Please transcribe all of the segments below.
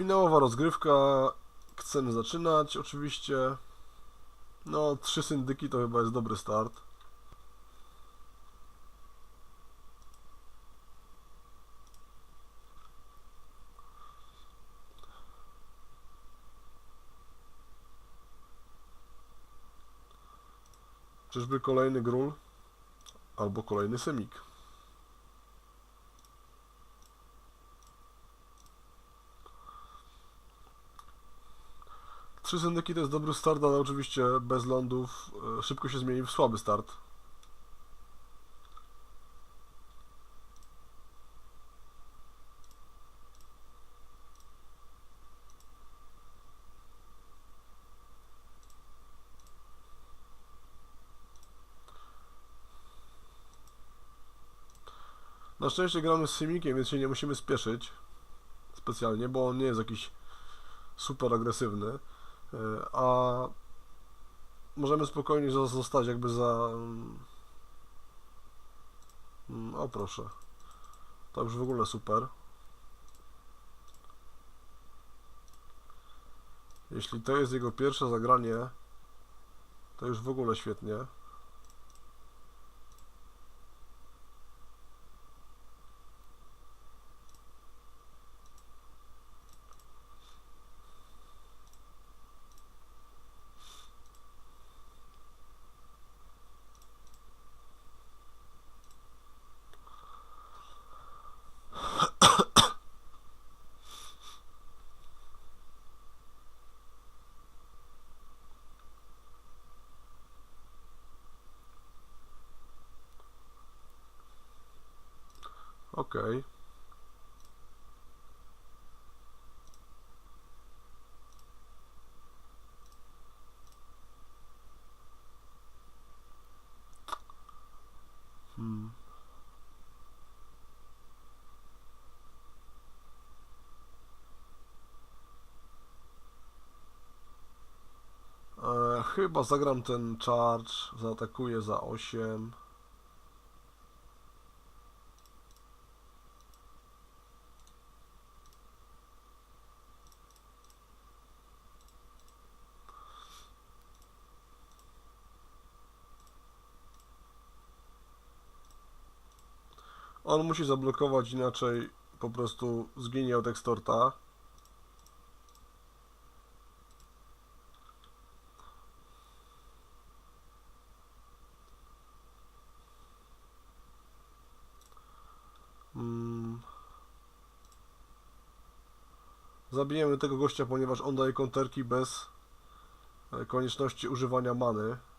Finałowa rozgrywka. Chcemy zaczynać oczywiście. No, trzy syndyki to chyba jest dobry start. Czyżby kolejny gról? Albo kolejny semik. Trzy syndyki to jest dobry start, ale oczywiście bez lądów e, szybko się zmieni w słaby start. Na szczęście gramy z Simikiem, więc się nie musimy spieszyć specjalnie, bo on nie jest jakiś super agresywny. E, A możemy spokojnie zo- zostać jakby za... mm, O proszę. To już w ogóle super. Jeśli to jest jego pierwsze zagranie, to już w ogóle świetnie. Okej. Hmm. E, chyba zagram ten charge, zaatakuję za 8. On musi zablokować, inaczej po prostu zginie od ekstorta. Mm. Zabijemy tego gościa, ponieważ on daje konterki bez e, konieczności używania many.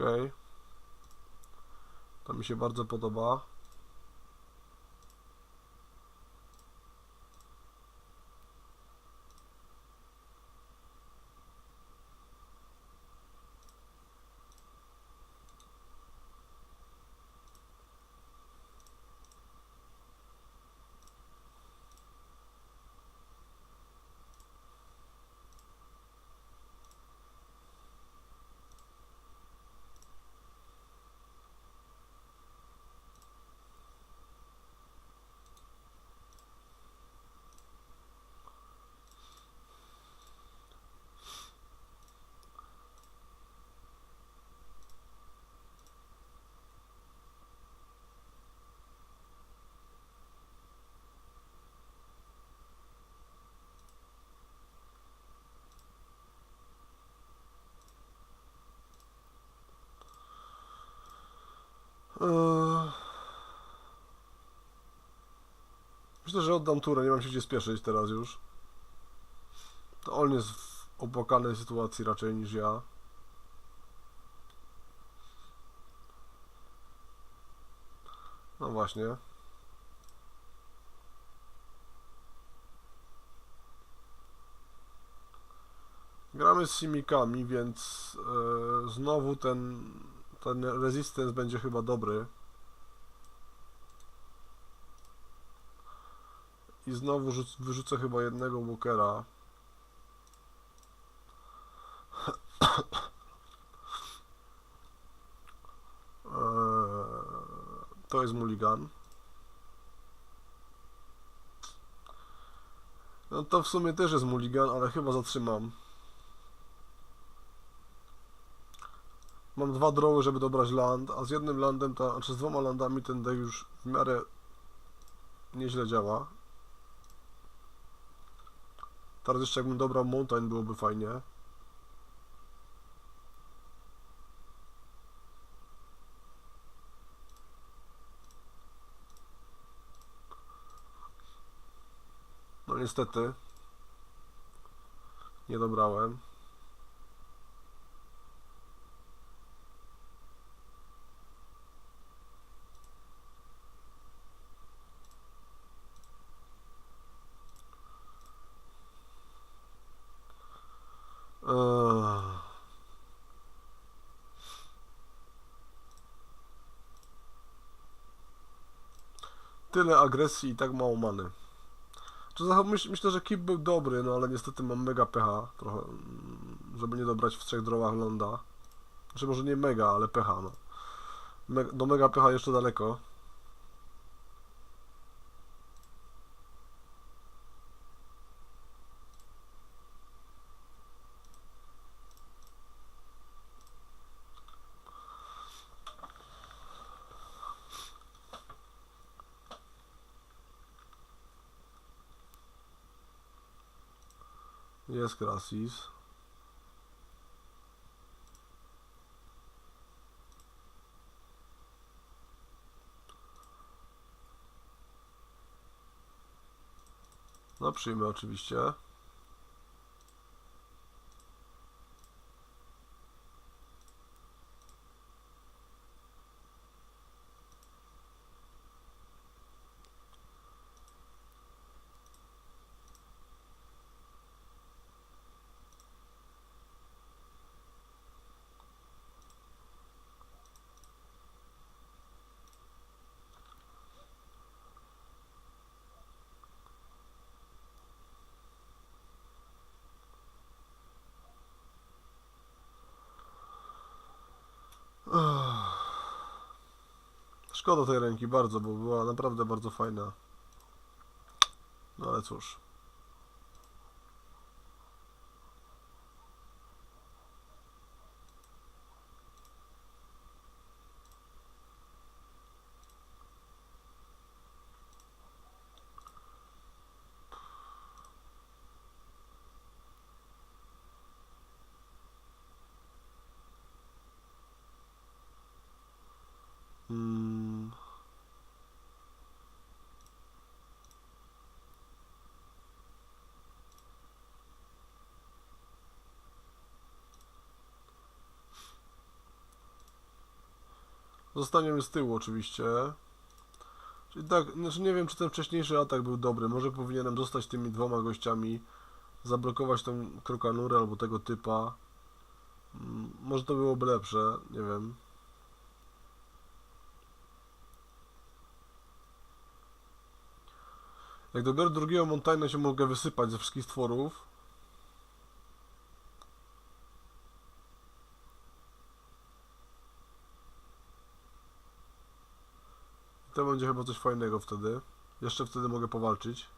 Okej. To mi się bardzo podoba. Myślę, że oddam turę, nie mam się gdzie spieszyć teraz już. To on jest w opłakanej sytuacji raczej niż ja. No właśnie. Gramy z simikami, więc e, znowu ten, ten resistance będzie chyba dobry. I znowu rzuc, wyrzucę chyba jednego walkera. Eee, to jest mulligan. No to w sumie też jest mulligan, ale chyba zatrzymam. Mam dwa droły, żeby dobrać land, a z jednym landem, ta, znaczy z dwoma landami ten deck już w miarę nieźle działa. Teraz jeszcze jakbym dobrał mountain byłoby fajnie. No niestety. Nie dobrałem. Tyle agresji i tak mało many. Czy myślę, że Kip był dobry, no ale niestety mam mega pecha trochę, mm, żeby nie dobrać w trzech drawach ląda. Znaczy może nie mega, ale pecha, no. Me, do mega pecha jeszcze daleko. Jest Krasis. No przyjmę oczywiście. Szkoda tej ręki bardzo, bo była naprawdę bardzo fajna. No ale cóż. Mm. Zostaniemy z tyłu oczywiście. Czyli tak, znaczy nie wiem czy ten wcześniejszy atak był dobry. Może powinienem zostać tymi dwoma gościami, zablokować tą krokanurę albo tego typa. Mm, Może to byłoby lepsze, nie wiem. Jak dobiorę drugiego Montaigne się mogę wysypać ze wszystkich stworów. To będzie chyba coś fajnego wtedy. Jeszcze wtedy mogę powalczyć.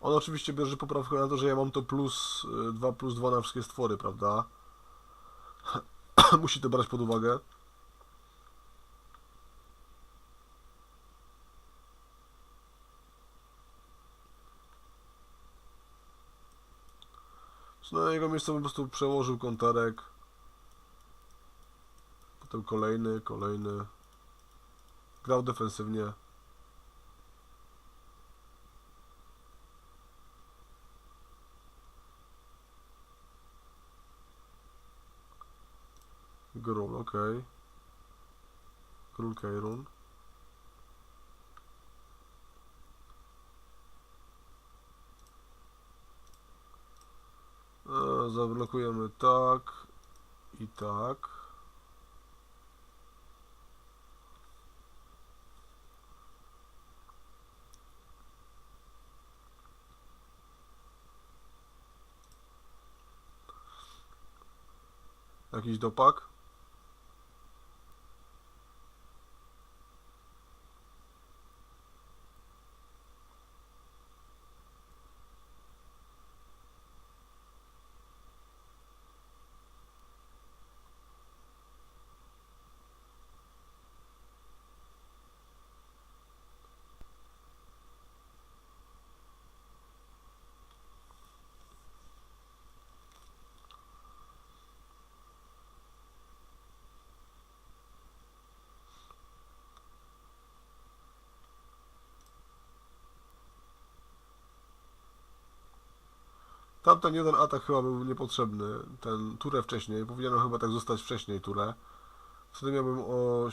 On oczywiście bierze poprawkę na to, że ja mam to plus 2 plus 2 na wszystkie stwory, prawda? Musi to brać pod uwagę. Na jego miejsce po prostu przełożył konterek. Potem kolejny, kolejny. Grał defensywnie. Grul, okej. Grul Keirun. E, Zablokujemy tak i tak. Jakiś dopak? Tamten jeden atak chyba był niepotrzebny, ten turę wcześniej, powinienem chyba tak zostać wcześniej turę. Wtedy miałbym o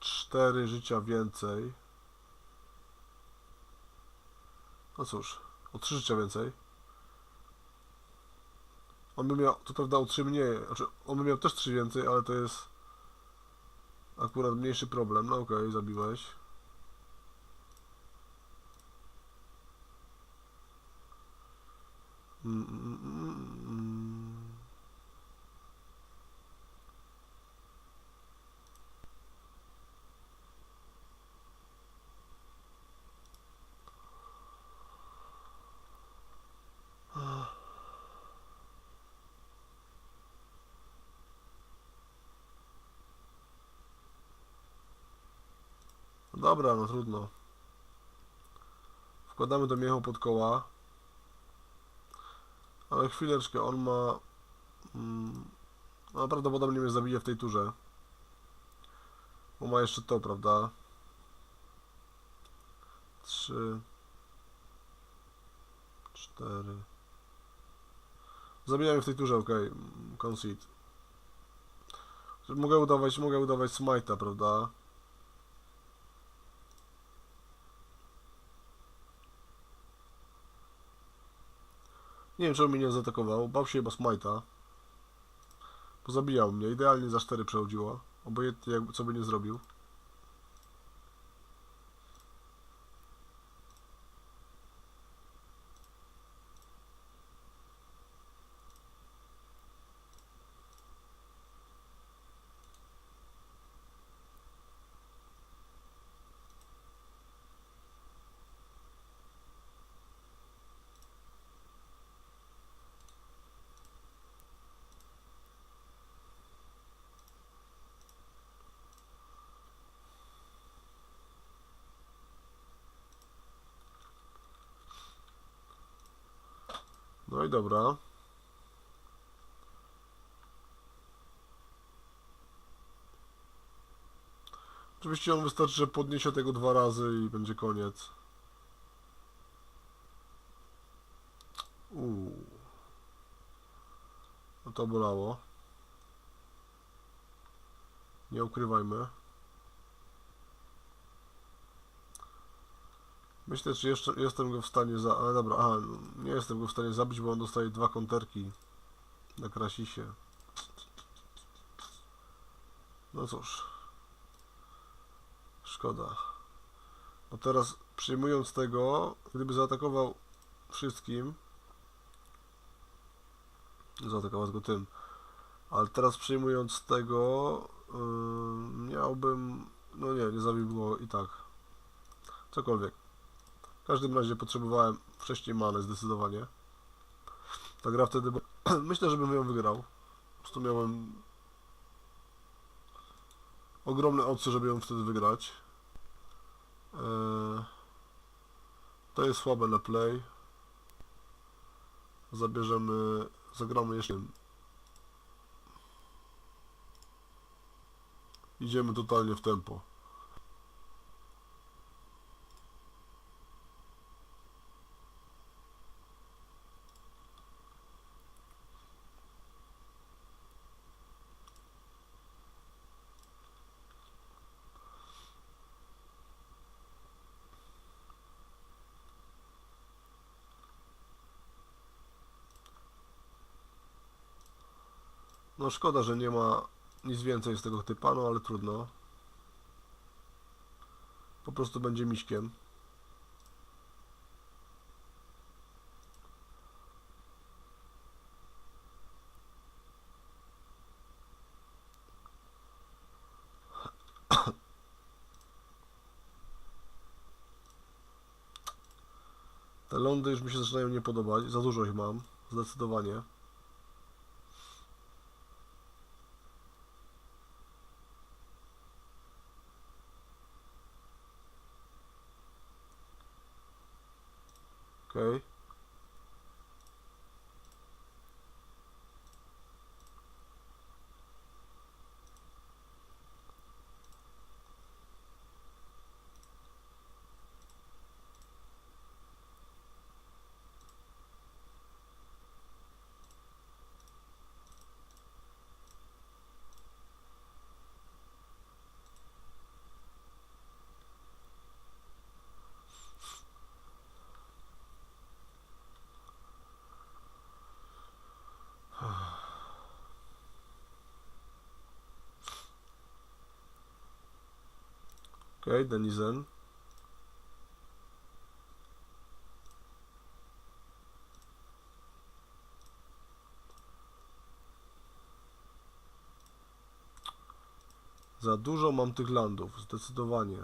4 życia więcej. No cóż, o 3 życia więcej. On by miał, to prawda, o 3 mniej, znaczy on by miał też 3 więcej, ale to jest akurat mniejszy problem. No okej, zabiłeś. Dobra, no trudno. Wkładamy do miechu pod koła. Ale chwileczkę, on ma... Mm, no prawdopodobnie mnie zabije w tej turze. Bo ma jeszcze to, prawda? Trzy... Cztery... Zabijamy w tej turze, okej. Okay. Concede. Mogę udawać, mogę udawać smite'a, prawda? Nie wiem, czemu mnie nie zaatakował. Bał się chyba smite'a. Pozabijał mnie. Idealnie za 4 przechodziło. Obojętnie co by nie zrobił. No i dobra. Oczywiście on wystarczy, że podniesie tego dwa razy i będzie koniec. Uuu. No to bolało. Nie ukrywajmy. Myślę, czy jeszcze jestem go w stanie za... Ale dobra, aha, nie jestem go w stanie zabić, bo on dostaje dwa konterki na Krasisie. No cóż. Szkoda. No teraz przyjmując tego, gdyby zaatakował wszystkim, zaatakował go tym, ale teraz przyjmując tego, yy, miałbym, no nie, nie zabił go i tak. Cokolwiek. W każdym razie potrzebowałem wcześniej manę zdecydowanie. Ta gra wtedy... Myślę, że bym ją wygrał. Po prostu miałem ogromne opcje, żeby ją wtedy wygrać. Eee, to jest słabe na play. Zabierzemy... Zagramy jeszcze... Idziemy totalnie w tempo. No szkoda, że nie ma nic więcej z tego typa, no ale trudno. Po prostu będzie miśkiem. Te lądy już mi się zaczynają nie podobać. Za dużo ich mam. Zdecydowanie. Okej. Okej, Denizen. Za dużo mam tych landów, zdecydowanie.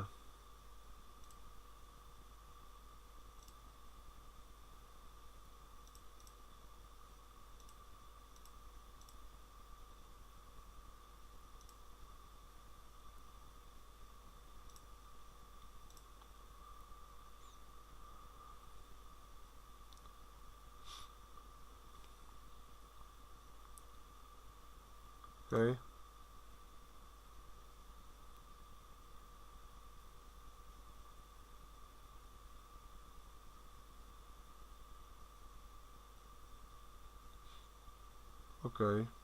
Okej. Okej.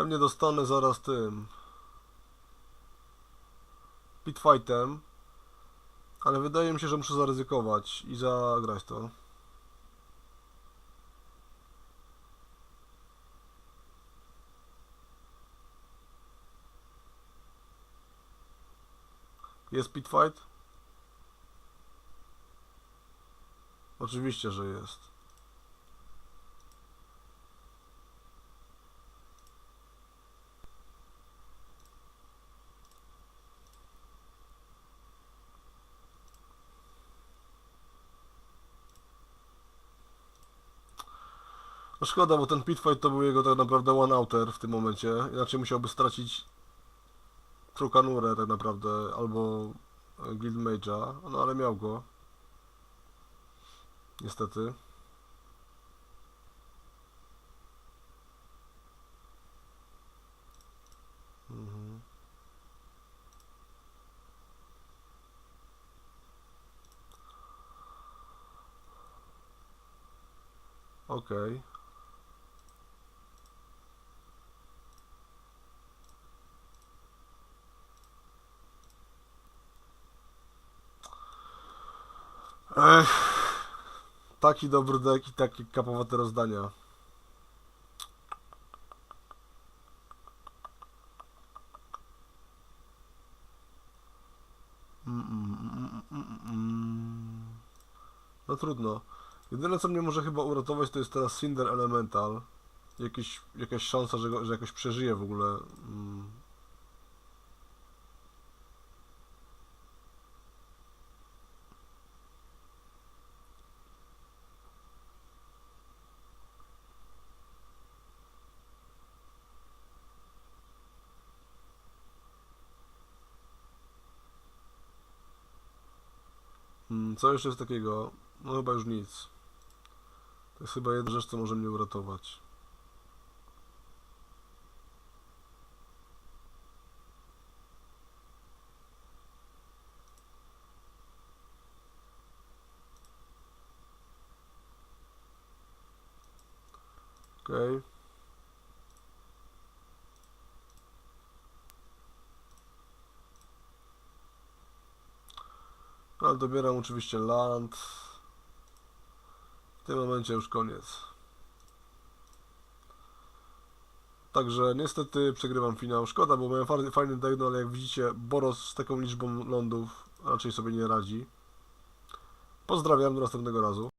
Pewnie dostanę zaraz tym pitfightem, ale wydaje mi się, że muszę zaryzykować i zagrać to. Jest pitfight? Oczywiście, że jest. Szkoda, bo ten pitfight to był jego tak naprawdę one-outer w tym momencie. Inaczej musiałby stracić Trukanurę tak naprawdę, albo e, Guild Mage'a, no ale miał go. Niestety. Mhm. Okej. Ech, taki dobry deck i takie kapowate rozdania. Mm, mm, mm. No trudno. Jedyne co mnie może chyba uratować to jest teraz Cinder Elemental. Jakiś, jakaś szansa, że, go, że jakoś przeżyje w ogóle. Co jeszcze jest takiego? No chyba już nic. To jest chyba jedna rzecz, co może mnie uratować. Okej. Okay. Dobieram oczywiście land. W tym momencie już koniec. Także niestety przegrywam finał. Szkoda, bo miałem fajny, fajny deck, no ale jak widzicie, Boros z taką liczbą lądów raczej sobie nie radzi. Pozdrawiam do następnego razu.